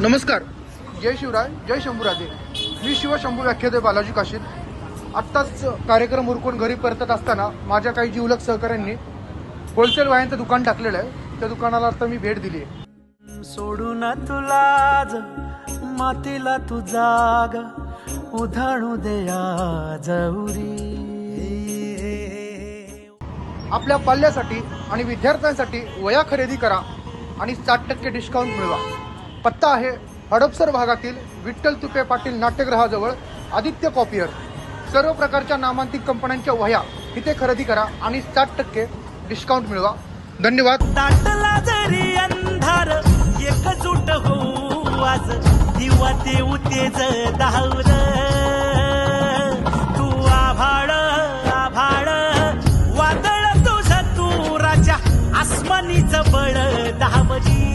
नमस्कार. जय शिवराय जय शंभूराजे. मी शिवशंभू व्याख्याते बालाजी काशीद. आत्ताच कार्यक्रम उरकून घरी परतत असताना माझ्या काही जीवलक सहकाऱ्यांनी होलसेल वायांचं दुकान टाकलेलं आहे. त्या दुकानाला आता मी भेट दिली आहे. सोडून तुलाज मातीला तू जाग. उधाणू दया आपल्या पाल्यासाठी आणि विद्यार्थ्यांसाठी वया खरेदी करा आणि साठ टक्के डिस्काउंट मिळवा. पत्ता आहे हडपसर भागातील विठ्ठल तुपे पाटील नाट्यगृहाजवळ आदित्य कॉपियर. सर्व प्रकारच्या नामांकित कंपन्यांच्या वह्या इथे खरेदी करा आणि साठ टक्के डिस्काउंट मिळवा. धन्यवाद. जरी अंधार एकजूट होऊ आज दिवा देऊ तेज धावल तू आभाळ आभाळ. वादळ तुझ तू राजा आसमानीच बळ दहावजी